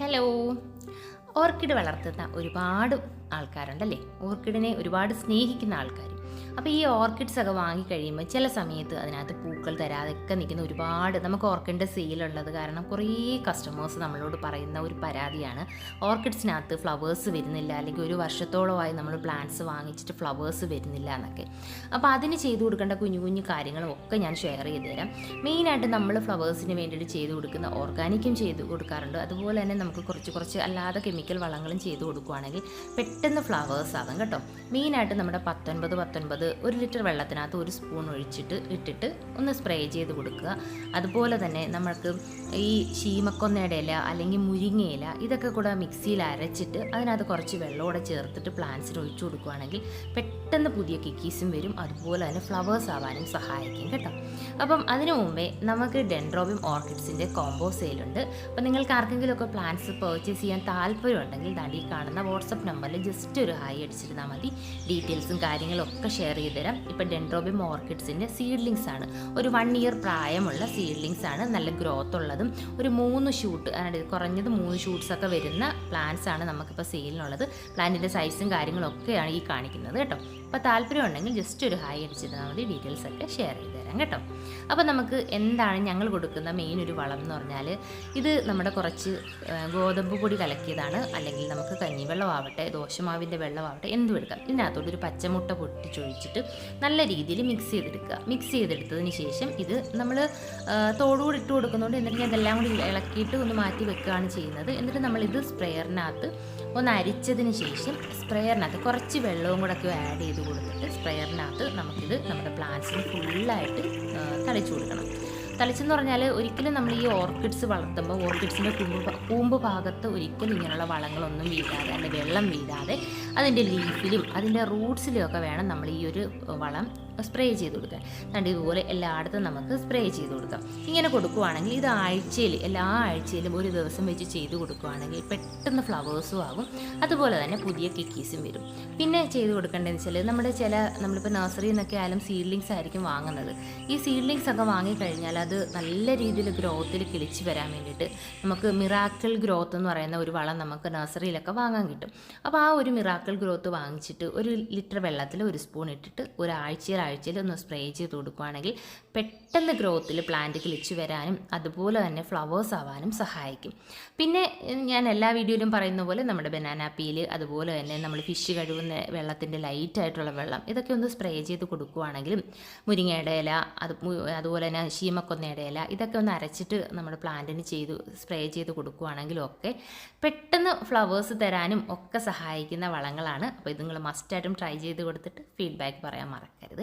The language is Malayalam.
ഹലോ ഓർക്കിഡ് വളർത്തുന്ന ഒരുപാട് ആൾക്കാരുണ്ടല്ലേ? ഓർക്കിഡിനെ ഒരുപാട് സ്നേഹിക്കുന്ന ആൾക്കാർ അപ്പോൾ ഈ ഓർക്കിഡ്സ് ഒക്കെ വാങ്ങിക്കഴിയുമ്പോൾ ചില സമയത്ത് അതിനകത്ത് പൂക്കൾ തരാതൊക്കെ നിൽക്കുന്ന ഒരുപാട് നമുക്ക് ഓർക്കിഡിന്റെ സെയിലുള്ളത് കാരണം കുറേ കസ്റ്റമേഴ്സ് നമ്മളോട് പറയുന്ന ഒരു പരാതിയാണ്. ഓർക്കിഡ്സിനകത്ത് ഫ്ലവേഴ്സ് വരുന്നില്ല. അല്ലെങ്കിൽ ഒരു വർഷത്തോളമായി നമ്മൾ പ്ലാന്റ്സ് വാങ്ങിച്ചിട്ട് ഫ്ലവേഴ്സ് വരുന്നില്ല എന്നൊക്കെ. അപ്പോൾ അതിന് ചെയ്തു കൊടുക്കേണ്ട കുഞ്ഞു കുഞ്ഞു കാര്യങ്ങളും ഒക്കെ ഞാൻ ഷെയർ ചെയ്ത് തരാം. മെയിനായിട്ട് നമ്മൾ ഫ്ലവേഴ്സിന് വേണ്ടിയിട്ട് ചെയ്തു കൊടുക്കുന്ന ഓർഗാനിക്കും ചെയ്ത് കൊടുക്കാറുണ്ട്. അതുപോലെ തന്നെ നമുക്ക് കുറച്ച് കുറച്ച് അല്ലാതെ കെമിക്കൽ വളങ്ങളും ചെയ്തു കൊടുക്കുകയാണെങ്കിൽ പെട്ടെന്ന് ഫ്ലവേഴ്സ് ആകും കേട്ടോ. മെയിനായിട്ട് നമ്മുടെ പത്തൊൻപത് പത്തൊൻപത് ഒരു ലിറ്റർ വെള്ളത്തിനകത്ത് ഒരു സ്പൂൺ ഒഴിച്ചിട്ട് ഇട്ടിട്ട് ഒന്ന് സ്പ്രേ ചെയ്ത് കൊടുക്കുക. അതുപോലെ തന്നെ നമ്മൾക്ക് ഈ ശീമക്കൊന്നയുടെ ഇല അല്ലെങ്കിൽ മുരിങ്ങയില ഇതൊക്കെ കൂടെ മിക്സിയിൽ അരച്ചിട്ട് അതിനകത്ത് കുറച്ച് വെള്ളമൂടെ ചേർത്തിട്ട് പ്ലാന്റ്സിന് ഒഴിച്ചു കൊടുക്കുകയാണെങ്കിൽ പെട്ടെന്ന് പുതിയ കിക്കീസും വരും. അതുപോലെ തന്നെ ഫ്ലവേഴ്സ് ആവാനും സഹായിക്കും കേട്ടോ. അപ്പം അതിനു മുമ്പേ നമുക്ക് ഡെൻഡ്രോബിയം ഓർക്കിഡ്സിന്റെ കോംബോ സെയിലുണ്ട് അപ്പോൾ നിങ്ങൾക്ക് ആർക്കെങ്കിലുമൊക്കെ പ്ലാന്റ്സ് പർച്ചേസ് ചെയ്യാൻ താല്പര്യമുണ്ടെങ്കിൽ ദാണ്ടി കാണുന്ന വാട്സപ്പ് നമ്പറിൽ ജസ്റ്റ് ഒരു ഹായ് അടിച്ചിരുന്നാൽ മതി. ഡീറ്റെയിൽസും കാര്യങ്ങളും ഒക്കെ ഷെയർ ചെയ്ത് തരാം ഇപ്പം ഡെൻഡ്രോബിയം ഓർക്കിഡ്സിന്റെ സീഡ്ലിങ്സ് ആണ്. ഒരു വൺ ഇയർ പ്രായമുള്ള സീഡ്ലിങ്സ് ആണ് നല്ല ഗ്രോത്ത് ഉള്ളതും ഒരു മൂന്ന് ഷൂട്ട് കുറഞ്ഞത് മൂന്ന് ഷൂട്ട്സ് ഒക്കെ വരുന്ന പ്ലാന്റ്സ് ആണ് നമുക്കിപ്പോൾ സെയിലിനുള്ളത് പ്ലാന്റിന്റെ സൈസും കാര്യങ്ങളൊക്കെയാണ് ഈ കാണിക്കുന്നത് കേട്ടോ. അപ്പോൾ താല്പര്യം ഉണ്ടെങ്കിൽ ജസ്റ്റ് ഒരു ഹായ് അടിച്ചിരുന്നാൽ മതി. ഡീറ്റെയിൽസ് ഒക്കെ ഷെയർ ചെയ്ത് തരാം കേട്ടോ. അപ്പോൾ നമുക്ക് എന്താണ് ഞങ്ങൾ കൊടുക്കുന്ന മെയിൻ ഒരു വളം എന്ന് പറഞ്ഞാൽ ഇത് നമ്മുടെ കുറച്ച് ഗോതമ്പ് പൊടി കലക്കിയതാണ്. അല്ലെങ്കിൽ നമുക്ക് കഞ്ഞിവെള്ളമാവട്ടെ ദോശമാവിന്റെ വെള്ളമാവട്ടെ എന്തും എടുക്കാം. ഇതിനകത്തോട്ട് ഒരു പച്ചമുട്ട പൊട്ടിച്ചൊഴിച്ചിട്ട് നല്ല രീതിയിൽ മിക്സ് ചെയ്തെടുക്കുക. മിക്സ് ചെയ്തെടുത്തതിന് ശേഷം ഇത് നമ്മൾ തോടുകൂടി ഇട്ട് കൊടുക്കുന്നതുകൊണ്ട് എന്നിട്ട് ഞാൻ ഇതെല്ലാം കൂടി ഇളക്കിയിട്ട് ഒന്ന് മാറ്റി വെക്കുകയാണ് ചെയ്യുന്നത്. എന്നിട്ട് നമ്മളിത് സ്പ്രെയറിനകത്ത് ഒന്ന് അരിച്ചതിന് ശേഷം സ്പ്രെയറിനകത്ത് കുറച്ച് വെള്ളവും കൂടെ ഒക്കെ ആഡ് ചെയ്ത് കൊടുത്തിട്ട് സ്പ്രെയറിനകത്ത് നമുക്കിത് നമ്മുടെ പ്ലാന്റ്സിന് ഫുള്ളായിട്ട് തളിച്ചു കൊടുക്കണം. തളിച്ചെന്ന് പറഞ്ഞാൽ ഒരിക്കലും നമ്മൾ ഈ ഓർക്കിഡ്സ് വളർത്തുമ്പോൾ ഓർക്കിഡ്സിന്റെ കൂമ്പ് കൂമ്പ് ഭാഗത്ത് ഒരിക്കലും ഇങ്ങനെയുള്ള വളങ്ങളൊന്നും വീഴാതെ അതിന്റെ വെള്ളം വീഴാതെ അതിന്റെ ലീഫിലും അതിന്റെ റൂട്ട്സിലും ഒക്കെ വേണം നമ്മൾ ഈ ഒരു വളം സ്പ്രേ ചെയ്ത് കൊടുക്കുക കണ്ട് ഇതുപോലെ എല്ലായിടത്തും നമുക്ക് സ്പ്രേ ചെയ്ത് കൊടുക്കാം. ഇങ്ങനെ കൊടുക്കുവാണെങ്കിൽ ഇത് ആഴ്ചയിൽ എല്ലാ ആഴ്ചയിലും ഒരു ദിവസം വെച്ച് ചെയ്ത് കൊടുക്കുവാണെങ്കിൽ പെട്ടെന്ന് ഫ്ലവേഴ്സും ആകും അതുപോലെ തന്നെ പുതിയ കിക്കീസും വരും. പിന്നെ ചെയ്ത് കൊടുക്കേണ്ടതെന്ന് വെച്ചാൽ നമ്മുടെ ചില നമ്മളിപ്പോൾ നഴ്സറിയിൽ നിന്നൊക്കെ ആയാലും സീഡ്ലിങ്സ് ആയിരിക്കും വാങ്ങുന്നത്. ഈ സീഡ്ലിങ്സ് ഒക്കെ വാങ്ങിക്കഴിഞ്ഞാൽ അത് നല്ല രീതിയിൽ ഗ്രോത്തിൽ കിളിച്ച് വരാൻ വേണ്ടിയിട്ട് നമുക്ക് മിറാക്കിൾ ഗ്രോത്ത് എന്ന് പറയുന്ന ഒരു വളം നമുക്ക് നഴ്സറിയിലൊക്കെ വാങ്ങാൻ കിട്ടും. അപ്പോൾ ആ ഒരു മിറാക്കിൾ ഗ്രോത്ത് വാങ്ങിച്ചിട്ട് ഒരു ലിറ്റർ വെള്ളത്തിൽ ഒരു സ്പൂൺ ഇട്ടിട്ട് ഒരാഴ്ചയിൽ ആഴ്ചയിൽ ഒന്ന് സ്പ്രേ ചെയ്ത് കൊടുക്കുകയാണെങ്കിൽ പെട്ടെന്ന് ഗ്രോത്തിൽ പ്ലാന്റ് കിളിച്ച് വരാനും അതുപോലെ തന്നെ ഫ്ലവേഴ്സ് ആവാനും സഹായിക്കും. പിന്നെ ഞാൻ എല്ലാ വീഡിയോയിലും പറയുന്ന പോലെ നമ്മുടെ ബനാന പീൽ അതുപോലെ തന്നെ നമ്മൾ ഫിഷ് കഴുകുന്ന വെള്ളത്തിന്റെ ലൈറ്റായിട്ടുള്ള വെള്ളം ഇതൊക്കെ ഒന്ന് സ്പ്രേ ചെയ്ത് കൊടുക്കുകയാണെങ്കിലും മുരിങ്ങയുടെ ഇല അത് അതുപോലെ തന്നെ ശീമക്കൊന്നയുടെ ഇല ഇതൊക്കെ ഒന്ന് അരച്ചിട്ട് നമ്മുടെ പ്ലാന്റിന് ചെയ്ത് സ്പ്രേ ചെയ്ത് കൊടുക്കുകയാണെങ്കിലും ഒക്കെ പെട്ടെന്ന് ഫ്ലവേഴ്സ് തരാനും ഒക്കെ സഹായിക്കുന്ന വളങ്ങളാണ്. അപ്പോൾ ഇത് നിങ്ങൾ മസ്റ്റായിട്ടും ട്രൈ ചെയ്ത് കൊടുത്തിട്ട് ഫീഡ്ബാക്ക് പറയാൻ മറക്കരുത്